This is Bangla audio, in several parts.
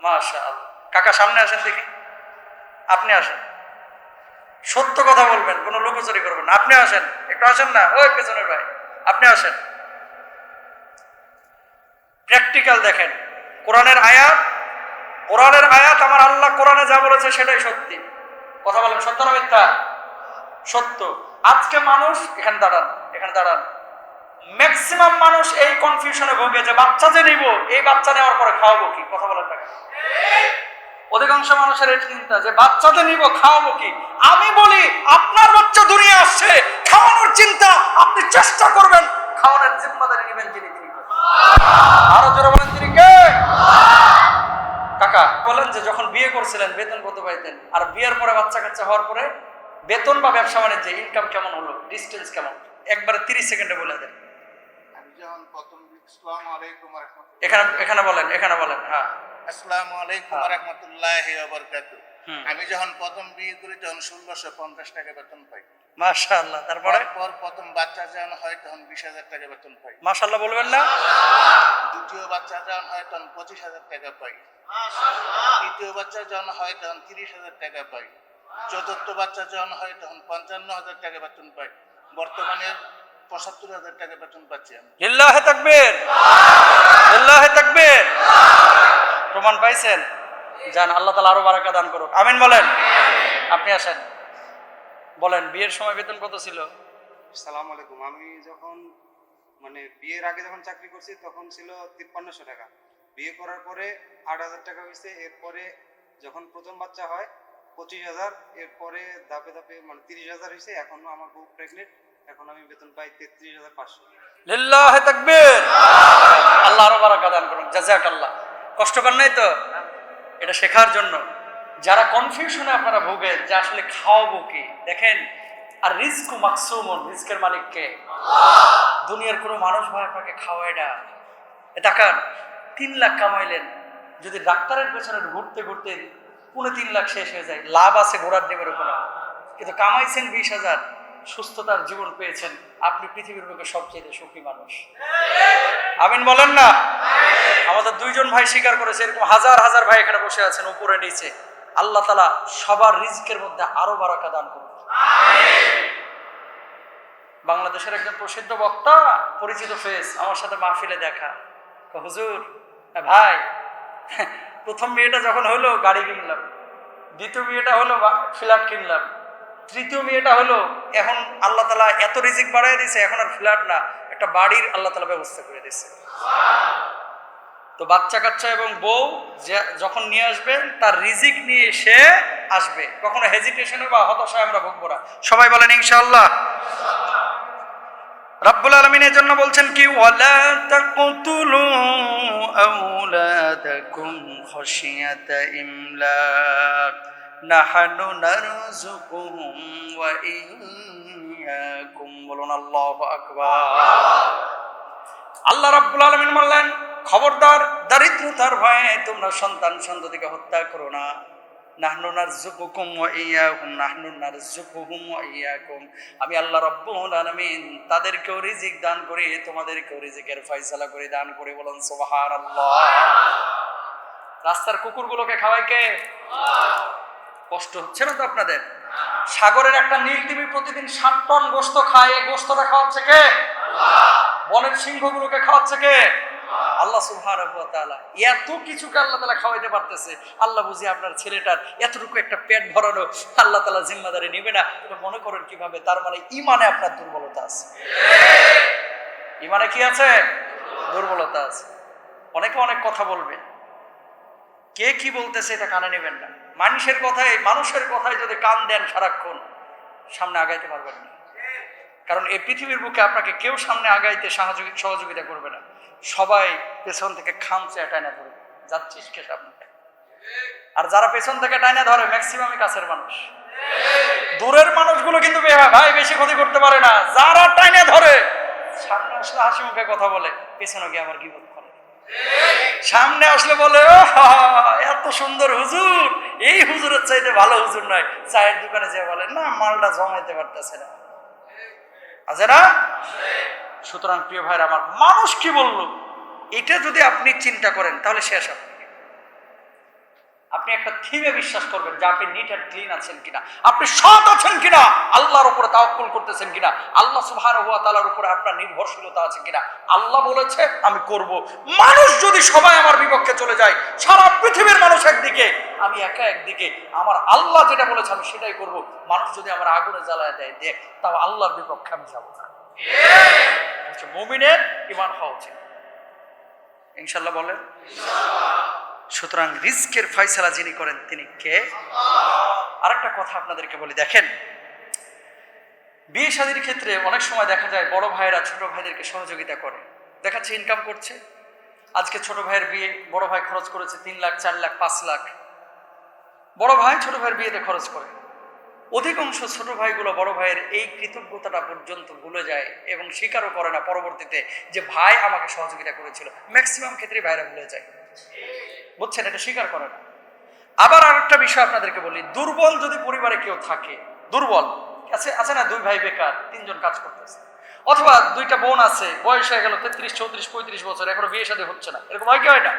মাশা কাকা, সামনে আসেন দেখি। আপনি আসেন। সত্য কথা বলবেন, কোনো লুকোচুরি করবেন না। আপনি আসেন। একটু আসেন না? ওই পেছনের ভাই। আপনি আসেন। প্র্যাকটিক্যাল দেখেন। কোরআনের আয়াত কোরআনের আয়াত আমার আল্লাহ কোরআনে যা বলেছে সেটাই সত্যি। কথা বলেন, সত্য না মিথ্যা? সত্য। আজকে মানুষ, এখানে দাঁড়ান এখানে দাঁড়ান। ম্যাক্সিমাম মানুষ এই কনফিউশনে ভোগে যে বাচ্চা যে নিব, এই বাচ্চা নেওয়ার পরে খাওয়াবো কি? কথা বলেন না? অধিকাংশ মানুষের এই চিন্তা যে বাচ্চাদের নিব খাওয়াবো কি? আমি বলি আপনার বাচ্চা দুনিয়া আসছে খাওয়ানোর চিন্তা আপনি চেষ্টা করবেন। খাওয়ানোর জিম্মাদারি নেবেন যিনি তিনি। আরও জোরে বলেন তিনি কে? কাকা বলেন যে যখন বিয়ে করছিলেন বেতন কত পাইতেন? আর বিয়ের পরে বাচ্চা কাচ্চা হওয়ার পরে বেতন বা ব্যবসা বাণিজ্যে ইনকাম কেমন হলো ডিস্টেন্স কেমন? একবারে তিরিশ সেকেন্ডে বলে দেন। এখানে এখানে বলেন এখানে বলেন হ্যাঁ। আসসালামু আলাইকুম হ্যাঁ। রহমতুল্লাহ বরকাত। আমি যখন প্রথম বিয়ে করি তখন ষোলোশো পঞ্চাশ টাকা বেতন পাই। মাশাআল্লাহ তারপরে? পর প্রথম বাচ্চা যখন হয় তখন বিশ হাজার টাকা বেতন পাই। মাশাআল্লাহ বলবেন না? দ্বিতীয় বাচ্চা যখন হয় তখন পঁচিশ হাজার টাকা পাই। তৃতীয় বাচ্চা যখন হয় তখন তিরিশ হাজার টাকা পাই। চতুর্থ বাচ্চা যখন হয় তখন পঞ্চান্ন হাজার টাকা বেতন পাই। বর্তমানে পঁচাত্তর হাজার টাকা বেতন পাচ্ছি আমি। লিল্লাহে তাকবীর। লিল্লাহে তাকবীর। প্রমাণ পাইছেন? জান আল্লাহ তালা আরও বারাকা দান করুক। আমিন বলেন। আপনি আসেন। বলেন বিয়ের সময় বেতন কত ছিল? সালাম আলাইকুম। আমি যখন মানে বিয়ের আগে যখন চাকরি করছি তখন ছিল তিপ্পান্নশো টাকা। বিয়ে করার পরে আট হাজার টাকা হয়েছে। এরপরে যখন প্রথম বাচ্চা হয় পঁচিশ হাজার। এরপরে ধাপে ধাপে মানে তিরিশ হাজার হয়েছে। এখনও আমার বউ প্রেগনেন্ট এখন আমি বেতন পাই তেত্রিশ হাজার পাঁচশো। লিল্লাহে তাকবীর। আল্লাহ আরও বারাকা দান করুন জাযাকাল্লাহ। কষ্ট কর নাই তো? এটা শেখার জন্য। যারা কনফিউশনে আপনারা ভোগেন, যে আসলে খাওয়াবো কি? দেখেন, আর রিস্ক মাকসুমন রিস্কের মালিককে দুনিয়ার কোনো মানুষ ভাই আপনাকে খাওয়ায় না। টাকার তিন লাখ কামাইলেন, যদি ডাক্তারের পেছনে ঘুরতে ঘুরতে পুনে তিন লাখ শেষ হয়ে যায়, লাভ আছে ঘোরার দেবের উপরে। কিন্তু কামাইছেন বিশ হাজার। সুস্থতার জীবন পেয়েছেন, আপনি পৃথিবীর বুকে সবচেয়ে সুখী মানুষ। আমিন বলেন না? আমাদের দুইজন ভাই স্বীকার করেছে, এরকম হাজার হাজার ভাই এখানে বসে আছেন উপরে নিচে। আল্লাহ তালা সবার রিজিকের মধ্যে আরও বারাকা দান করুন। বাংলাদেশের একজন প্রসিদ্ধ বক্তা, পরিচিত ফেস আমার সাথে মাহফিলে দেখা। হুজুর ভাই, প্রথম বিয়েটা যখন হলো, গাড়ি কিনলাম। দ্বিতীয় বিয়েটা হলো, ফ্ল্যাট কিনলাম। তৃতীয় বিয়েটা হলো, এখন আল্লাহ তালা এত রিজিক বাড়াই দিয়েছে, এখন আর ফ্ল্যাট না, একটা বাড়ির আল্লাহ তালা ব্যবস্থা করে দিয়েছে। তো বাচ্চা কাচ্চা এবং বউ যখন নিয়ে আসবেন তার রিজিক নিয়ে সে আসবে। কখনো হেজিটেশনে বা হতাশায় আমরা ভুগবো না। সবাই বলেন, ইনশাআল্লাহ। রব্বুল আলমিনের জন্য বলছেন কি, ওয়ালা তাকতুলু ইমলাক। নাহানু নারযুকুহুম ওয়া ইয়্যাকুম বলুন আল্লাহু আকবার। আল্লাহ রাব্বুল আলামিন বললেন, খবরদার, দারিদ্রতার ভয়ে তোমরা সন্তান সন্ততিকে হত্যা করো না। নাহনু নারযুকুকুম ওয়া ইয়াকুম নাহনু নারযুকুহুম ওয়া ইয়াকুম আমি আল্লাহ রাব্বুল আলামিন তাদেরকেও রিজিক দান করি, তোমাদেরকেও রিজিকের ফয়সালা করে, দান করে, বলুন সুবহানাল্লাহ। রাস্তার কুকুরগুলোকে খাওয়ায় কে? কষ্ট হচ্ছে না তো আপনাদের? সাগরের একটা নীল তিমি প্রতিদিন সাত টন গোস্ত খায়, এই গোস্তটা খাওয়াচ্ছে কে? বনের সিংহগুলোকে খাওয়াচ্ছে কে? আল্লাহ। ওয়া এত কিছুকে আল্লাহ তাআলা খাওয়াইতে পারতেছে। আল্লাহ বুঝি আপনার ছেলেটার এতটুকু একটা পেট ভরানো আল্লাহ তাআলা জিম্মাদারি নেবে না। তবে মনে করেন কীভাবে? তার মানে ইমানে আপনার দুর্বলতা আছে। ইমানে কি আছে? দুর্বলতা আছে। অনেকে অনেক কথা বলবে। কে কি বলতেছে এটা কানে নেবেন না। মানুষের কথায় মানুষের কথায় যদি কান দেন সারাক্ষণ, সামনে আগাইতে পারবেন না। কারণ এই পৃথিবীর বুকে আপনাকে কেউ সামনে আগাইতে সহযোগী সহযোগিতা করবে না। সবাই পেছন থেকে খামচে টাইনা ধরবে যাচ্ছিস কে সামনে? আর যারা পেছন থেকে টাইনা ধরে ম্যাক্সিমামই কাছের মানুষ। দূরের মানুষগুলো কিন্তু ভাই, বেশি ক্ষতি করতে পারে না। যারা টাইনা ধরে, সামনে আসলে হাসি মুখে কথা বলে, পেছনে গিয়ে আবার কি করে। সামনে আসলে বলে "ও এত সুন্দর হুজুর। এই হুজুরের চাইতে ভালো হুজুর নয়। চায়ের দোকানে যে বলে, না, মালটা জমাইতে পারতেছে না। আছে না? সুতরাং প্রিয় ভাইরা, আমার মানুষ কি বলল? এটা যদি আপনি চিন্তা করেন, তাহলে শেষ আপনি আপনি একটা থিমে বিশ্বাস করবেন যে আপনি নিট অ্যান্ড ক্লিন আছেন কিনা। আপনি সৎ আছেন কিনা? আল্লাহর উপরে তাওয়াক্কুল করতেছেন কিনা? আল্লাহ সুবহানাহু হুয়া তালার উপরে আপনার নির্ভরশীলতা আছে কিনা? আল্লাহ বলেছে, আমি করব। মানুষ যদি সবাই আমার বিপক্ষে চলে যায়, সারা পৃথিবীর মানুষ একদিকে, আমি একা একদিকে, আমার আল্লাহ যেটা বলেছে আমি সেটাই করব। মানুষ যদি আমার আগুনে জ্বালায় দেয়, দেখ, তাও আল্লাহর বিপক্ষে আমি যাব না। মুমিনের ইমান হওয়া উচিত। ইনশাল্লাহ বলেন? সুতরাং রিস্কের ফয়সালা যিনি করেন, তিনি কে? আরেকটা কথা আপনাদেরকে বলি, দেখেন, বিয়ে শাদীর ক্ষেত্রে অনেক সময় দেখা যায় বড় ভাইয়েরা ছোট ভাইদেরকে সহযোগিতা করে। দেখাচ্ছে ইনকাম করছে। আজকে ছোট ভাইয়ের বিয়ে, বড় ভাই খরচ করেছে তিন লাখ, চার লাখ, পাঁচ লাখ। বড় ভাই ছোট ভাইয়ের বিয়েতে খরচ করে। অধিকাংশ ছোট ভাইগুলো বড় ভাইয়ের এই কৃতজ্ঞতাটা পর্যন্ত ভুলে যায় এবং স্বীকারও করে না পরবর্তীতে যে ভাই আমাকে সহযোগিতা করেছিল। ম্যাক্সিমাম ক্ষেত্রে ভাইরা ভুলে যায়। বুঝছেন এটা স্বীকার করে না। আবার আরেকটা বিষয় আপনাদেরকে বলি, দুর্বল যদি পরিবারে কেউ থাকে, দুর্বল, আছে আছে না, দুই ভাই বেকার, তিনজন কাজ করতেছে, অথবা দুইটা বোন আছে, বয়স হয়ে গেল তেত্রিশ, চৌত্রিশ, পঁয়ত্রিশ বছর, এখনও বিয়ে সাথে হচ্ছে না, এরকম হয় কি হয় না?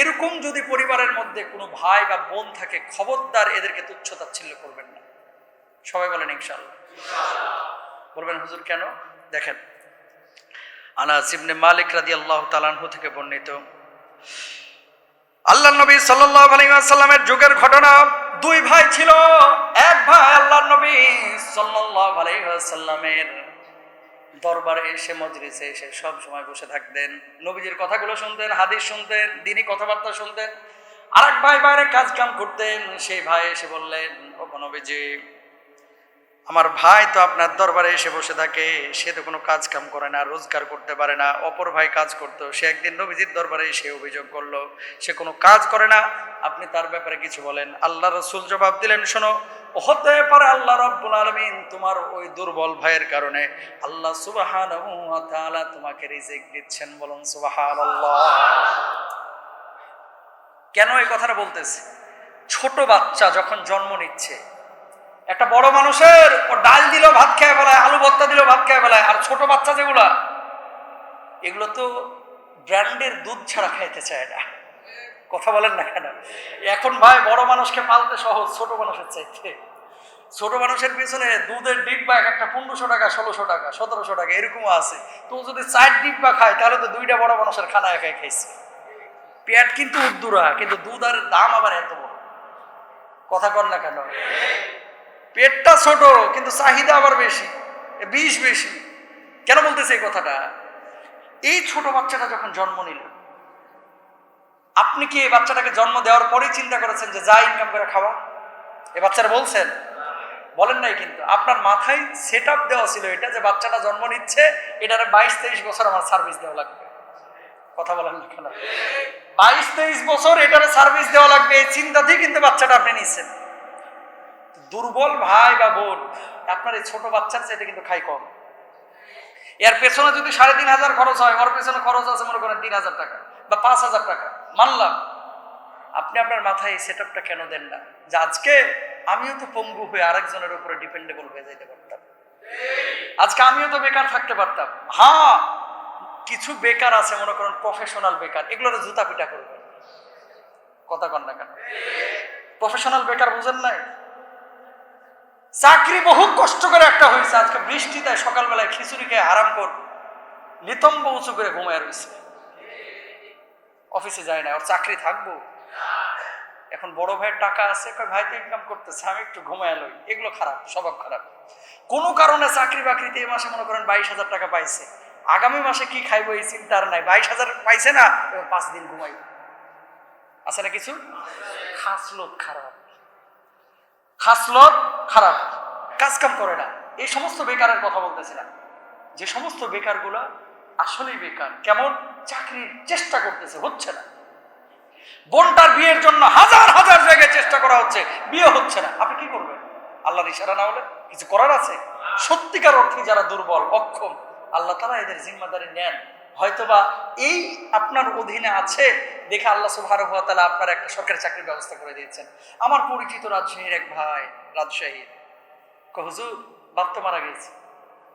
এরকম যদি পরিবারের মধ্যে কোনো ভাই বা বোন থাকে, খবরদার এদেরকে তুচ্ছ তাচ্ছিল্য করবেন না। সবাই বলেন ইনশাল্লাহ বলবেন, হুজুর, কেন? দেখেন, আনাস ইবনে মালিক রাদিয়াল্লাহু তাআলাহু থেকে বর্ণিত আল্লাহ নবী সাল্লামের যুগের ঘটনা দুই ভাই ছিল। এক ভাই আল্লাহ নবী সাল্লামের দরবারে এসে, মজলিসে এসে সব সময় বসে থাকতেন। নবীজির কথাগুলো শুনতেন, হাদিস শুনতেন দিনই কথাবার্তা শুনতেন। আরেক ভাই বাইরে কাজ কাম করতেন, সেই ভাই এসে বললেন, ও নবীজি আমার ভাই তো আপনার দরবারে এসে বসে থাকে, সে তো কোনো কাজ কাম করে না, রোজগার করতে পারে না, অপর ভাই কাজ করতো, সে একদিন নবীজির দরবারে এসে অভিযোগ করল, সে কোনো কাজ করে না। আপনি তার ব্যাপারে কিছু বলেন। আল্লাহ রসুল জবাব দিলেন, শোনো হতে পারে আল্লাহ রব্বুল আলমিন তোমার ওই দুর্বল ভাইয়ের কারণে আল্লাহ সুবাহান তোমাকে রিজিক দিচ্ছেন, বলুন সুবাহান কেন এই কথাটা বলতেছি? ছোট বাচ্চা যখন জন্ম নিচ্ছে একটা বড় মানুষের ও ডাল দিল, ভাত খেয়ে বেলায় আলু ভর্তা দিল, ভাত খেয়ে বেলায় আর ছোট বাচ্চা যেগুলা, এগুলো তো ব্র্যান্ডের দুধ ছাড়া খাইতে চায় না। কথা বলেন না কেন? এখন ভাই বড় মানুষকে পালতে সহজ, ছোট মানুষের চাইতে। ছোট মানুষের পিছনে দুধের ডিব্বা এক একটা পনেরোশো টাকা, ষোলোশো টাকা, সতেরোশো টাকা, এরকমও আছে। তো যদি চার ডিব্বা খায়, তাহলে তো দুইটা বড় মানুষের খানা একাই খাইছে। পেট কিন্তু উদ্দুরা কিন্তু দুধ আর দাম আবার এত বড়। কথা কর না কেন? পেটটা ছোট, কিন্তু চাহিদা আবার বেশি বিষ বেশি। কেন বলতেছে এই কথাটা? এই ছোট বাচ্চাটা যখন জন্ম নিল, আপনি কি এই বাচ্চাটাকে জন্ম দেওয়ার পরেই চিন্তা করেছেন যে যা ইনকাম করে খাওয়া? এ বাচ্চারা বলছেন, বলেন নাই কিন্তু, আপনার মাথায় সেট আপ দেওয়া ছিল এটা যে বাচ্চাটা জন্ম নিচ্ছে, এটারে বাইশ তেইশ বছর আমার সার্ভিস দেওয়া লাগবে। কথা বলেন না বাইশ তেইশ বছর এটারে সার্ভিস দেওয়া লাগবে, এই চিন্তাতেই কিন্তু বাচ্চাটা আপনি নিচ্ছেন। দুর্বল ভাই বা বোন আপনার এই ছোট বাচ্চার চাইতে কিন্তু খাই কম। এর পেছনে যদি সাড়ে তিন হাজার খরচ হয় ওর পেছনে খরচ আছে মনে করেন তিন হাজার টাকা বা পাঁচ হাজার টাকা। মানলাম। আপনি আপনার মাথায় এই সেট কেন দেন না? যে আজকে আমিও তো পঙ্গু হয়ে আরেকজনের উপরে ডিপেন্ডেবল হয়ে যেতে পারতাম। আজকে আমিও তো বেকার থাকতে পারতাম। হ্যাঁ কিছু বেকার আছে মনে করেন প্রফেশনাল বেকার। এগুলোর জুতা পিটা করবে কথা কন না কেন? প্রফেশনাল বেকার বুঝেন নাই? চাকরি বহু কষ্ট করে একটা হয়েছে। আজকে বৃষ্টিতে সকালবেলায় খিচুড়ি খেয়ে আরাম কর নিতম্ব উঁচু করে ঘুমায় রয়েছে। অফিসে যায় না, ওর চাকরি থাকব। এখন বড় ভাইয়ের টাকা আছে ভাই তো ইনকাম করতেছে, আমি একটু ঘুমায় লই। এগুলো খারাপ, স্বভাব খারাপ। কোনো কারণে চাকরি বাকরিতে এই মাসে মনে করেন বাইশ হাজার টাকা পাইছে। আগামী মাসে কি খাইবো এই চিন্তার নাই। বাইশ হাজার পাইছে না পাঁচ দিন ঘুমাইব। আছে না কিছু? খাসলত খারাপ। খাসলত খারাপ কাজ কাম করে না। এই সমস্ত বেকারের কথা বলতেছিলাম। যে সমস্ত বেকারগুলো আসলেই বেকার, কেমন? চাকরির চেষ্টা করতেছে, হচ্ছে না। বোনটার বিয়ের জন্য হাজার হাজার জায়গায় চেষ্টা করা হচ্ছে, বিয়ে হচ্ছে না। আপনি কি করবেন? আল্লাহর ইশারা না হলে কিছু করার আছে? সত্যিকার অর্থে যারা দুর্বল, অক্ষম, আল্লাহ তারা এদের জিম্মাদারি নেন। হয়তোবা এই আপনার অধীনে আছে দেখে আল্লাহ সুবহানাহু ওয়া তাআলা আপনার একটা সরকারি চাকরির ব্যবস্থা করে দিয়েছেন। আমার পরিচিত রাজশাহীর এক ভাই রাজশাহীর হুজুর, বাপ তো মারা গেছে।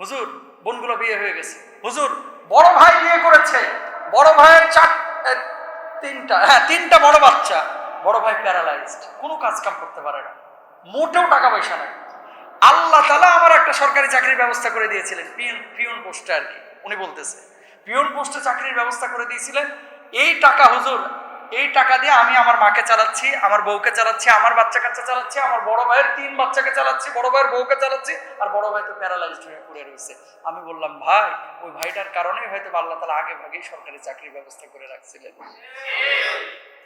হুজুর, বোনগুলো বিয়ে হয়ে গেছে। হুজুর, বড় ভাই বিয়ে করেছে। বড় ভাইয়ের চার তিনটা হ্যাঁ তিনটা বড় বাচ্চা। বড় ভাই প্যারালাইজড কোনো কাজ কাম করতে পারে না। মোটেও টাকা পয়সা নাই। আল্লাহ তালা আমার একটা সরকারি চাকরির ব্যবস্থা করে দিয়েছিলেন। পিয়ন পিয়ন পোস্টে আর কি। উনি বলতেছে পিয়ন পোস্টে চাকরির ব্যবস্থা করে দিয়েছিলেন। এই টাকা হুজুর, এই টাকা দিয়ে আমি আমার মাকে চালাচ্ছি, আমার বউকে চালাচ্ছি, আমার বাচ্চা কাচ্চা চালাচ্ছি, আমার বড় ভাইয়ের তিন বাচ্চাকে চালাচ্ছি, বড় ভাইয়ের বউকে চালাচ্ছি, আর বড় ভাই তো প্যারালাইজড হয়ে পড়ে রয়েছে। আমি বললাম, ভাই, ওই ভাইটার কারণেই হয়তো আল্লাহ তালা আগে ভাগেই সরকারি চাকরির ব্যবস্থা করে রাখছিলেন।